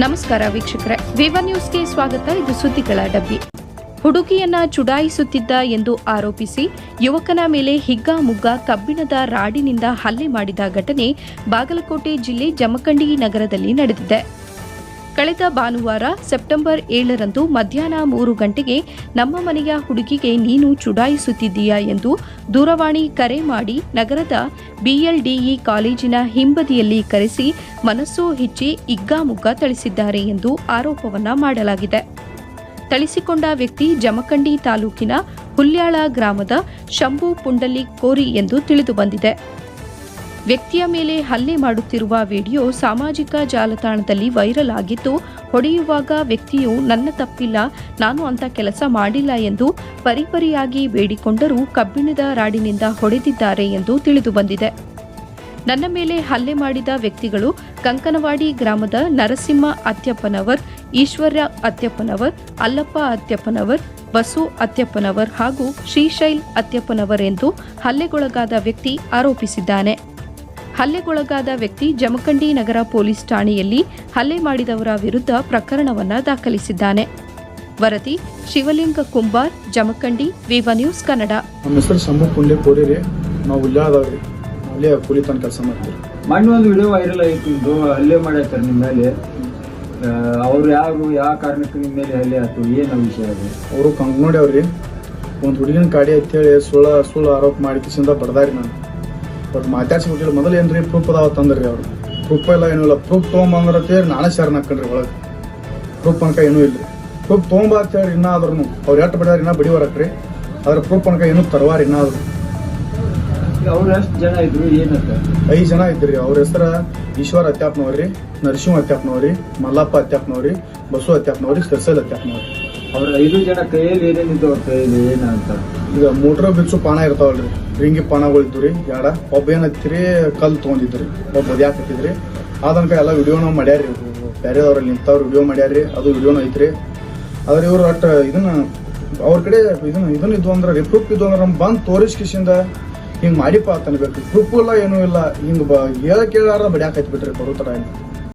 ನಮಸ್ಕಾರ ವೀಕ್ಷಕರೇ. ವಿವ ನ್ಯೂಸ್ಗೆ ಸ್ವಾಗತ. ಇದು ಸುದ್ದಿಗಳ ಡಬ್ಬಿ. ಹುಡುಗಿಯನ್ನ ಚುಡಾಯಿಸುತ್ತಿದ್ದ ಎಂದು ಆರೋಪಿಸಿ ಯುವಕನ ಮೇಲೆ ಹಿಗ್ಗಾಮುಗ್ಗಾ ಕಬ್ಬಿಣದ ರಾಡಿನಿಂದ ಹಲ್ಲೆ ಮಾಡಿದ ಘಟನೆ ಬಾಗಲಕೋಟೆ ಜಿಲ್ಲೆ ಜಮಖಂಡಿ ನಗರದಲ್ಲಿ ನಡೆದಿದೆ. ಕಳೆದ ಭಾನುವಾರ ಸೆಪ್ಟೆಂಬರ್ ಏಳರಂದು ಮಧ್ಯಾಹ್ನ ಮೂರು ಗಂಟೆಗೆ ನಮ್ಮ ಮನೆಯ ಹುಡುಗಿಗೆ ನೀನು ಚುಡಾಯಿಸುತ್ತಿದ್ದೀಯಾ ಎಂದು ದೂರವಾಣಿ ಕರೆ ಮಾಡಿ ನಗರದ ಬಿಎಲ್ಡಿಇ ಕಾಲೇಜಿನ ಹಿಂಬದಿಯಲ್ಲಿ ಕರೆಸಿ ಮನಸ್ಸು ಹಿಚ್ಚಿ ಇಗ್ಗಾಮುಗ್ಗ ಥಳಿಸಿದ್ದಾರೆ ಎಂದು ಆರೋಪವನ್ನ ಮಾಡಲಾಗಿದೆ. ಥಳಿಸಿಕೊಂಡ ವ್ಯಕ್ತಿ ಜಮಖಂಡಿ ತಾಲೂಕಿನ ಹುಲ್ಯಾಳ ಗ್ರಾಮದ ಶಂಭು ಪುಂಡಲಿ ಕೋರಿ ಎಂದು ತಿಳಿದುಬಂದಿದೆ ವ್ಯಕ್ತಿಯ ಮೇಲೆ ಹಲ್ಲೆ ಮಾಡುತ್ತಿರುವ ವಿಡಿಯೋ ಸಾಮಾಜಿಕ ಜಾಲತಾಣದಲ್ಲಿ ವೈರಲ್ ಆಗಿದ್ದು ಹೊಡೆಯುವಾಗ ವ್ಯಕ್ತಿಯು, ನನ್ನ ತಪ್ಪಿಲ್ಲ, ನಾನು ಅಂತ ಕೆಲಸ ಮಾಡಿಲ್ಲ ಎಂದು ಪರಿಪರಿಯಾಗಿ ಬೇಡಿಕೊಂಡರೂ ಕಬ್ಬಿಣದ ರಾಡಿನಿಂದ ಹೊಡೆದಿದ್ದಾರೆ ಎಂದು ತಿಳಿದುಬಂದಿದೆ ನನ್ನ ಮೇಲೆ ಹಲ್ಲೆ ಮಾಡಿದ ವ್ಯಕ್ತಿಗಳು ಕಂಕನವಾಡಿ ಗ್ರಾಮದ ನರಸಿಂಹ ಅತ್ಯಪ್ಪನವರ್, ಈಶ್ವರ್ಯ ಅತ್ಯಪ್ಪನವರ್, ಅಲ್ಲಪ್ಪ ಅತ್ಯಪ್ಪನವರ್, ಬಸು ಅತ್ಯಪ್ಪನವರ್ ಹಾಗೂ ಶ್ರೀಶೈಲ್ ಅತ್ಯಪ್ಪನವರ್ ಎಂದು ಹಲ್ಲೆಗೊಳಗಾದ ವ್ಯಕ್ತಿ ಆರೋಪಿಸಿದ್ದಾನೆ. ಹಲ್ಲೆಗೊಳಗಾದ ವ್ಯಕ್ತಿ ಜಮಖಂಡಿ ನಗರ ಪೊಲೀಸ್ ಠಾಣೆಯಲ್ಲಿ ಹಲ್ಲೆ ಮಾಡಿದವರ ವಿರುದ್ಧ ಪ್ರಕರಣವನ್ನು ದಾಖಲಿಸಿದ್ದಾನೆ. ವರದಿ ಶಿವಲಿಂಗ ಕುಂಬಾರ್ ಜಮಖಂಡಿ ವಿವ ನ್ಯೂಸ್ ಕನ್ನಡ. ನಮ್ಮ ಹೆಸರು ಶಂಭು ಪುಂಡೆ ಕೋರಿ ರೀ ನಾವು ಉಲ್ಲಾದವ್ರಿ ಅಲ್ಲೇ ಕೂಲಿ ತನ ಕೆಲಸ ಮಾಡ್ತೀವಿ. ಮೊನ್ನೆ ಒಂದು ವಿಡಿಯೋ ವೈರಲ್ ಆಯ್ತು ಇದು ಹಲ್ಲೆ ಮಾಡಾಯ್ತಾರೆ ನಿಮ್ಮ ಮೇಲೆ. ಅವ್ರು ಯಾರು ಯಾವ ಕಾರಣಕ್ಕೆ ನಿಮ್ಮ ಮೇಲೆ ಹಲ್ಲೆ ಆಯ್ತು? ಏನು ವಿಷಯ ಅದು? ಅವರು ಕಂಗ್ನೋಡಿ ಅವ್ರಿ. ಒಂದು ಹುಡುಗಿನ ಕಾಡಿ ಅಂತೇಳಿ ಸುಳ್ಳ ಸುಳ್ಳು ಆರೋಪ ಮಾಡಿ ಕಿಸಿಂದ ಬಡ್ದಾರಿ ನಾನು. ಬಟ್ ಮಾತಾಡ್ಸ್ಬಿಟ್ಟಿಲ್ಲ ಮೊದಲು ಏನ್ರಿ ಪ್ರೂಫ್ ಅದಾವ ತಂದ್ರಿ ಅವ್ರು ಪ್ರೂಫ್ ಎಲ್ಲ ಏನೂ ಇಲ್ಲ ಪ್ರೂಫ್ ತೊಗೊಂಬಂದ್ರ ಅಂತೇಳಿ ನಾನೇ ಶರಣ್ ಹಾಕೊಂಡ್ರಿ ಒಳಗೆ ಪ್ರೂಫ್ ಅನ್ಕ ಏನೂ ಇಲ್ಲ ಪ್ರೂಫ್ ತೊಗೊಂಬ ಅಂತೇಳಿ ಇನ್ನಾದ್ರೂ ಅವ್ರು ಎಷ್ಟು ಬಡ್ದಾರ ಇನ್ನೂ ಬಡಿವರಕ್ರಿ ಅದ್ರ ಪ್ರೂಫ್ ಅನ್ಕ ಏನೂ ತರವಾರ ಇನ್ನಾದ್ರು ಅವ್ರು ಎಷ್ಟು ಜನ ಇದ್ರು ಏನಂತ? ಐದು ಜನ ಇದ್ರಿ. ಅವ್ರ ಹೆಸರ ಈಶ್ವರ ಅತ್ಯಾಪ್ನವ್ರಿ ನರಸಿಂಹ ಅತ್ಯಾಪ್ನವ್ರಿ ಮಲ್ಲಪ್ಪ ಅತ್ಯಾಪ್ನವ್ರಿ ಬಸು ಅತ್ಯಾಪ್ನವ್ರಿ ಸರ್ಸಲ್ ಅತ್ಯಾಪ್ನವ್ರಿ ಅವ್ರ ಐದು ಜನ ಕೈಯಲ್ಲಿ ಏನೇನಿದ್ದು ಅವ್ರ ಕೈಯಲ್ಲಿ ಏನಂತ? ಈಗ ಮೋಟ್ರ್ ಪಾನ ಇರ್ತಾವಲ್ರಿ. ರಿಂಗಿ ಪಾನಗಳು ಇದ್ದು ರೀ ಯಾಡ ಒಬ್ಬ ಏನತ್ತಿರಿ ಕಲ್ಲು ತೊಗೊಂಡಿದ್ರಿ ಒಬ್ಬ ಬದಿಯಾಕತ್ತಿದ್ರಿ ಅದನ್ಕ ಎಲ್ಲ ವಿಡಿಯೋನ ಮಾಡ್ಯಾರಿ ಬೇರೆದವ್ರಲ್ಲಿ ನಿಂತವ್ರು ವಿಡಿಯೋ ಮಾಡ್ಯಾರಿ ಅದು ವಿಡಿಯೋನ ಐತ್ರಿ. ಆದ್ರೆ ಇವ್ರು ಒಟ್ಟು ಇದನ್ನ, ಅವ್ರ ಕಡೆ ಇದನ್ನ ಇದನ್ನ ಇದ್ವು ಅಂದ್ರೆ ರಿಪ್ರೂಪ್ ಇದ್ವು ಅಂದ್ರೆ ನಮ್ಮ ಬಂದು ತೋರಿಸ್ ಕಿಸಿಂದ ಹಿಂಗ್ ಮಾಡಿಪ್ಪ ಅನ್ಬೇಕು ಪ್ರೂಫ್ ಇಲ್ಲ ಏನೂ ಇಲ್ಲ. ಹಿಂಗೆ ಬ ಹೇಳ ಕೇಳಾರ ಬಡಿಯಾಕ ಬಿಟ್ರಿ ಬರೋ ತರ